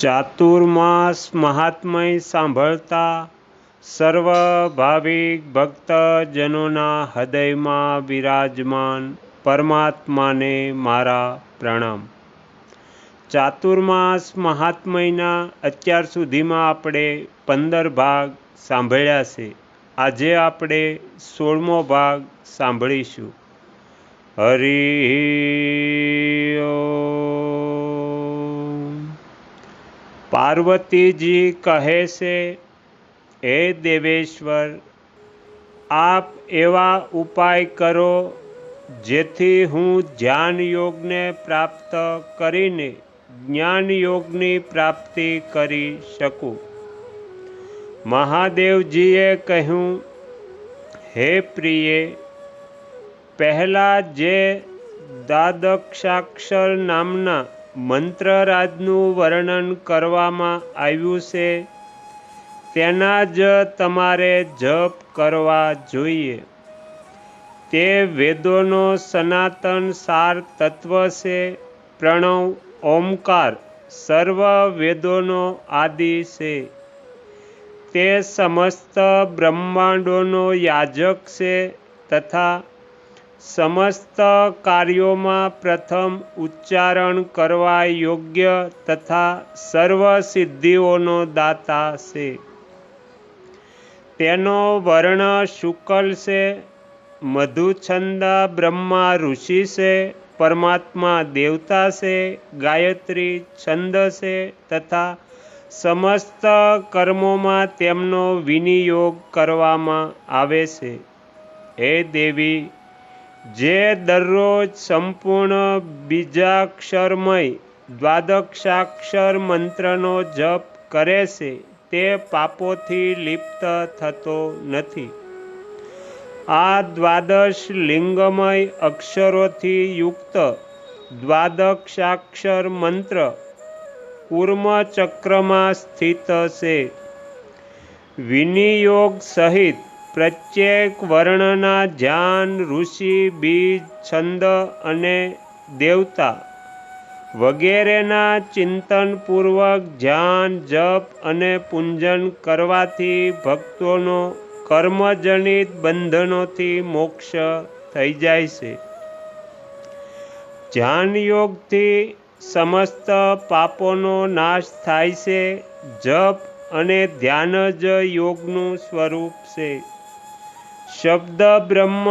ચાતુર્માસ મહાત્મય સાંભળતા સર્વ ભાવિક ભક્તજનોના હૃદયમાં બિરાજમાન પરમાત્માને મારા પ્રણામ. ચાતુર્માસ મહાત્મયના અત્યાર સુધીમાં આપણે પંદર ભાગ સાંભળ્યા છે. આજે આપણે સોળમો ભાગ સાંભળીશું. હરિ પાર્વતીજી કહે છે, હે દેવેશ્વર, આપ એવા ઉપાય કરો જેથી હું ધ્યાન યોગને પ્રાપ્ત કરીને જ્ઞાન યોગની પ્રાપ્તિ કરી શકું. મહાદેવજીએ કહ્યું, હે પ્રિયે, પહેલાં જે દાદક્ષાક્ષર નામના મંત્રરાજનું વર્ણન કરવામાં આવ્યું છે. તેના જ તમારે જપ કરવા જોઈએ. તે વેદોનો સનાતન સાર તત્વ છે. પ્રણવ ઓમકાર સર્વ વેદોનો આદિ છે. તે સમસ્ત બ્રહ્માંડોનો યાજક છે તથા સમસ્ત કાર્યોમાં પ્રથમ ઉચ્ચારણ કરવા યોગ્ય તથા સર્વ સિદ્ધિઓનો દાતા છે. તેનો વર્ણ શુકલ છે, મધુછંદ બ્રહ્મા ઋષિ છે, પરમાત્મા દેવતા છે, ગાયત્રી છંદ છે તથા સમસ્ત કર્મોમાં તેમનો વિનિયોગ કરવામાં આવે છે. હે દેવી જે દરરોજ સંપૂર્ણ બીજાક્ષરમય દ્વાદક્ષાક્ષર મંત્રનો જપ કરે છે, તે પાપોથી લિપ્ત થતો નથી. આ દ્વાદશ લિંગમય અક્ષરોથી યુક્ત દ્વાદક્ષાક્ષર મંત્ર કુર્મચક્રમાં સ્થિત છે. વિનિયોગ સહિત પ્રત્યેક વર્ણના ધ્યાન ઋષિ, બીજ, છંદ અને દેવતા વગેરેના ચિંતનપૂર્વક ધ્યાન જપ અને પૂંજન કરવાથી ભક્તોનો કર્મજનિત બંધનોથી મોક્ષ થઈ જાય છે. ધ્યાન યોગથી સમસ્ત પાપોનો નાશ થાય છે. જપ અને ધ્યાન જ યોગનું સ્વરૂપ છે. શબ્દ બ્રહ્મ,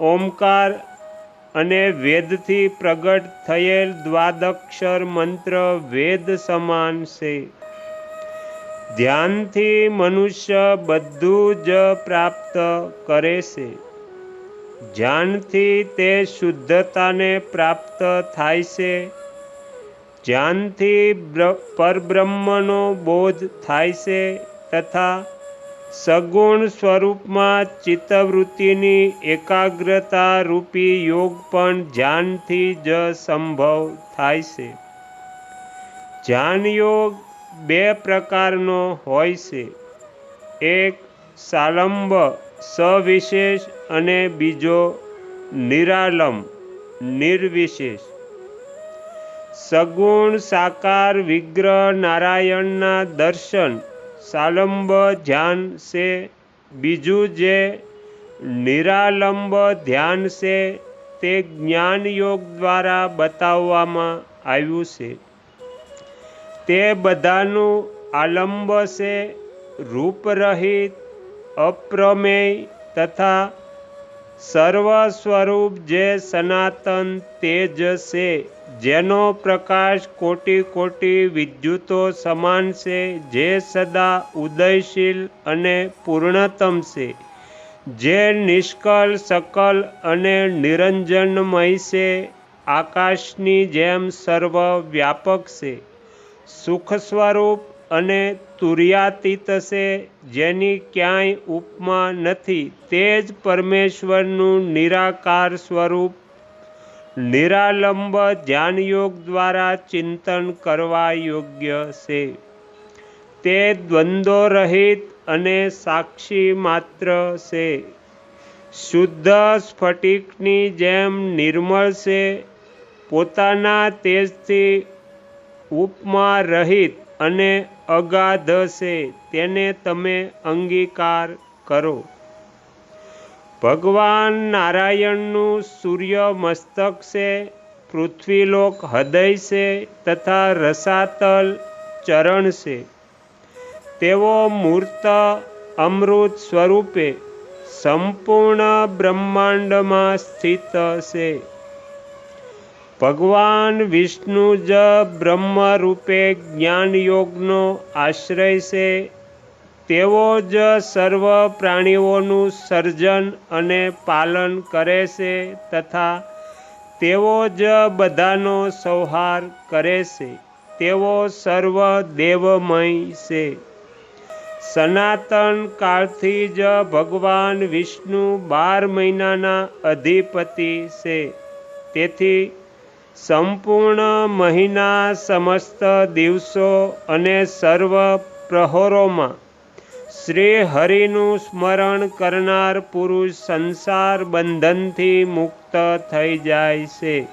ઓમકાર અને વેદથી પ્રગટ થયેલ દ્વાદક્ષર મંત્ર વેદ સમાન છે. ધ્યાનથી મનુષ્ય બધું જ પ્રાપ્ત કરે છે. ધ્યાનથી તે શુદ્ધતાને પ્રાપ્ત થાય છે. ધ્યાનથી પરબ્રહ્મનો બોધ થાય છે તથા સગુણ સ્વરૂપમાં ચિત્તવૃત્તિની એકાગ્રતા રૂપી યોગ પણ ધ્યાનથી જ સંભવ થાય છે. ધ્યાન યોગ બે પ્રકારનો હોય છે. એક સાલંબ, સવિશેષ અને બીજો નિરાલંબ, નિર્વિશેષ. સગુણ સાકાર વિગ્રહ નારાયણના દર્શન સાલંબ ધ્યાન છે બીજું જે નિરાલંબ ધ્યાન છે તે જ્ઞાન યોગ દ્વારા બતાવવામાં આવ્યું છે. તે બધાનું આલંબ છે રૂપરહિત અપ્રમેય તથા સર્વ સ્વરૂપ જે સનાતન તેજ છે જેનો પ્રકાશ કોટી કોટી વિદ્યુતો સમાન છે, જે સદા ઉદયશીલ અને પૂર્ણતમ છે, જે નિષ્કલ સકલ અને નિરંજનમય છે, આકાશની જેમ સર્વ વ્યાપક છે. સુખ સ્વરૂપ અને તુર્યાતીત છે જેની ક્યાંય ઉપમા નથી, તે જ પરમેશ્વરનું નિરાકાર સ્વરૂપ, નિરાલંબ ધ્યાનયોગ દ્વારા ચિંતન કરવા યોગ્ય છે. તે દ્વંદ્વરહિત અને સાક્ષી માત્ર છે. શુદ્ધ સ્ફટિકની જેમ નિર્મળ છે. પોતાના તેજથી ઉપમા રહિત અને અગાધ છે તેને તમે અંગીકાર કરો. ભગવાન નારાયણનું સૂર્ય મસ્તક છે, પૃથ્વીલોક હૃદય છે તથા રસાતલ ચરણ છે. તેઓ મૂર્ત અમૃત સ્વરૂપે સંપૂર્ણ બ્રહ્માંડમાં સ્થિત છે. ભગવાન વિષ્ણુ જ બ્રહ્મ રૂપે જ્ઞાન યોગનો આશ્રય છે. તેઓ જ સર્વ પ્રાણીઓનું સર્જન અને પાલન કરે છે તથા તેઓ જ બધાનો સંહાર કરે છે. તેઓ સર્વ દેવમય છે. સનાતન કાળથી જ ભગવાન વિષ્ણુ બાર મહિનાના અધિપતિ છે. તેથી સંપૂર્ણ મહિના સમસ્ત દિવસો અને સર્વ પ્રહરોમાં શ્રી હરિનું સ્મરણ કરનાર પુરુષ સંસાર બંધનથી મુક્ત થઈ જાય છે.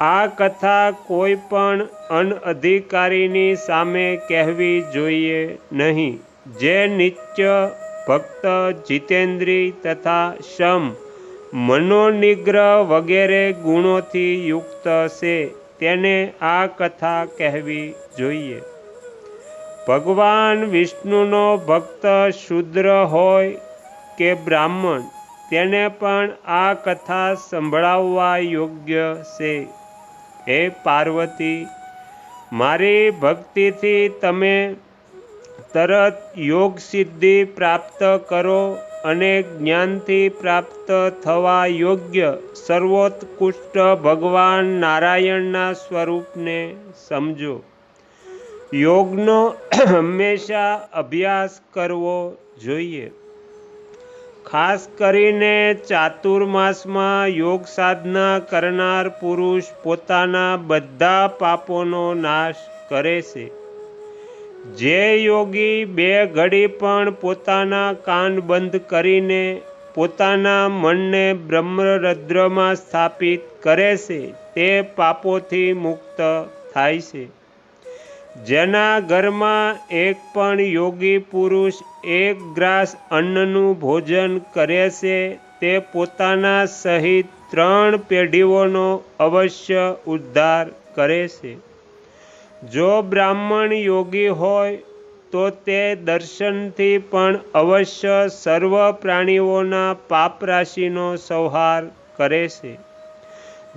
આ કથા કોઈ પણ અનઅધિકારીની સામે કહેવી જોઈએ નહીં. જે નિત્ય ભક્ત જીતેન્દ્રી તથા શમ મનોનિગ્રહ વગેરે ગુણોથી યુક્ત છે, તેને આ કથા કહેવી જોઈએ. ભગવાન વિષ્ણુનો ભક્ત શુદ્ર હોય કે બ્રાહ્મણ, તેને પણ આ કથા સંભળાવવા યોગ્ય છે. હે પાર્વતી, મારી ભક્તિથી તમે તરત યોગ સિદ્ધિ પ્રાપ્ત કરો અને જ્ઞાનથી પ્રાપ્ત થવા યોગ્ય સર્વોત્કૃષ્ટ ભગવાન નારાયણના સ્વરૂપને સમજો. યોગનો હંમેશા અભ્યાસ કરવો જોઈએ. ખાસ કરીને ચાતુર્માસમાં યોગ સાધના કરનાર પુરુષ પોતાના બધા પાપોનો નાશ કરે છે. જે યોગી બે ઘડી પણ પોતાના કાન બંધ કરીને પોતાના મનને બ્રહ્મરદ્રમાં સ્થાપિત કરે છે, તે પાપોથી મુક્ત થાય છે. જેના ઘરમાં એક પણ યોગી પુરુષ એક ગ્રાસ અન્નનું ભોજન કરે છે, તે પોતાના સહિત ત્રણ પેઢીઓનો અવશ્ય ઉદ્ધાર કરે છે. જો બ્રાહ્મણ યોગી હોય, તો તે દર્શનથી પણ અવશ્ય સર્વ પ્રાણીઓના પાપ રાશિનો સંહાર કરે છે.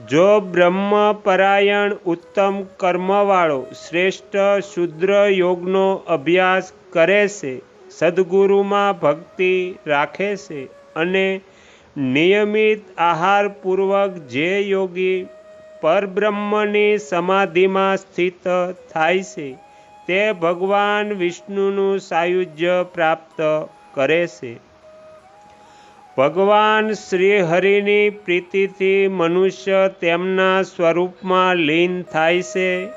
જો બ્રહ્મપરાયણ ઉત્તમ કર્મવાળો શ્રેષ્ઠ શુદ્ર યોગનો અભ્યાસ કરે છે, સદગુરુમાં ભક્તિ રાખે છે અને નિયમિત આહારપૂર્વક જે યોગી પરબ્રહ્મની સમાધિમાં સ્થિત થાય છે. તે ભગવાન વિષ્ણુનું સાયુજ્ય પ્રાપ્ત કરે છે. ભગવાન શ્રી હરિની પ્રીતિથી મનુષ્ય તેમના સ્વરૂપમાં લીન થાય છે.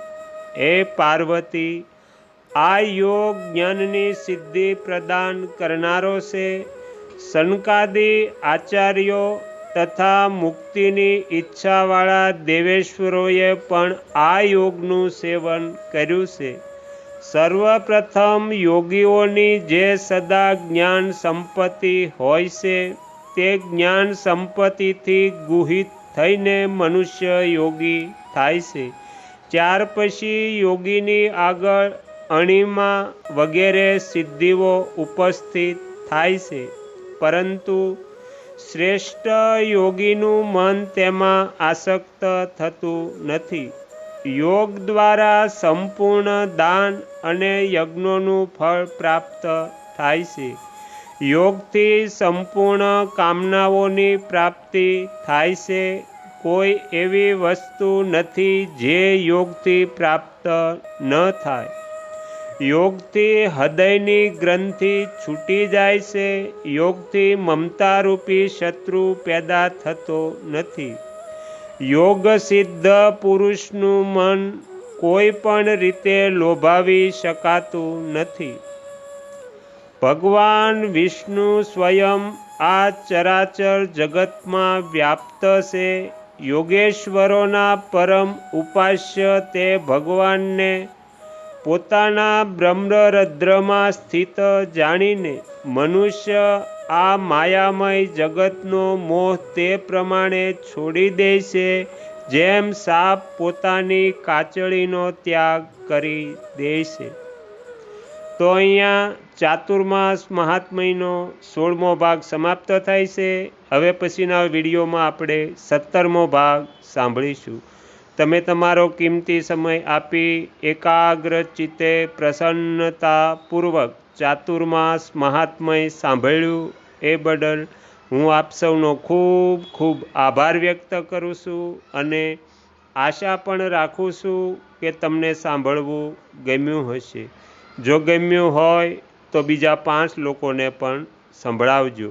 એ પાર્વતી, આ યોગ જ્ઞાનની સિદ્ધિ પ્રદાન કરનારો છે. શનકાદી આચાર્યો તથા મુક્તિની ઈચ્છાવાળા દેવેશ્વરોએ પણ આ યોગનું સેવન કર્યું છે. સર્વપ્રથમ યોગીઓની જે સદા જ્ઞાન સંપત્તિ હોય છે, તે જ્ઞાન સંપત્તિથી ગુહિત થઈને મનુષ્ય યોગી થાય છે. ત્યાર પછી યોગીની આગળ અણિમા વગેરે સિદ્ધિઓ ઉપસ્થિત થાય છે. પરંતુ શ્રેષ્ઠ યોગીનું મન તેમાં આસક્ત થતું નથી. યોગ દ્વારા સંપૂર્ણ દાન અને યજ્ઞોનું ફળ પ્રાપ્ત થાય છે. યોગથી સંપૂર્ણ કામનાઓની પ્રાપ્તિ થાય છે. કોઈ એવી વસ્તુ નથી જે યોગથી પ્રાપ્ત ન થાય. યોગથી હૃદયની ગ્રંથિ છૂટી જાય છે. યોગથી મમતારૂપી શત્રુ પેદા થતો નથી. યોગ સિદ્ધ પુરુષનું મન કોઈ પણ રીતે લોભાવી શકાતું નથી. ભગવાન વિષ્ણુ સ્વયં આ ચરાચર જગતમાં વ્યાપ્ત છે. યોગેશ્વરોના પરમ ઉપાસ્ય તે ભગવાનને પોતાના બ્રહ્મરદ્રમાં સ્થિત જાણીને મનુષ્ય આ માયામય જગતનો મોહ તે પ્રમાણે છોડી દે છે જેમ સાપ પોતાની કાચળીનો ત્યાગ કરી દે છે તો અહીંયા ચાતુર્માસ મહાત્મયનો સોળમો ભાગ સમાપ્ત થાય છે. હવે પછીના વિડીયોમાં આપણે સત્તરમો ભાગ સાંભળીશું. તમે તમારો કિંમતી સમય આપી એકાગ્ર ચિત્તે પ્રસન્નતાપૂર્વક ચાતુર્માસ મહાત્મય સાંભળ્યું એ બદલ હું આપ સૌનો ખૂબ ખૂબ આભાર વ્યક્ત કરું છું અને આશા પણ રાખું છું કે તમને સાંભળવું ગમ્યું હશે. જો ગમ્યું હોય તો બીજા પાંચ લોકોને પણ સંભળાવજો.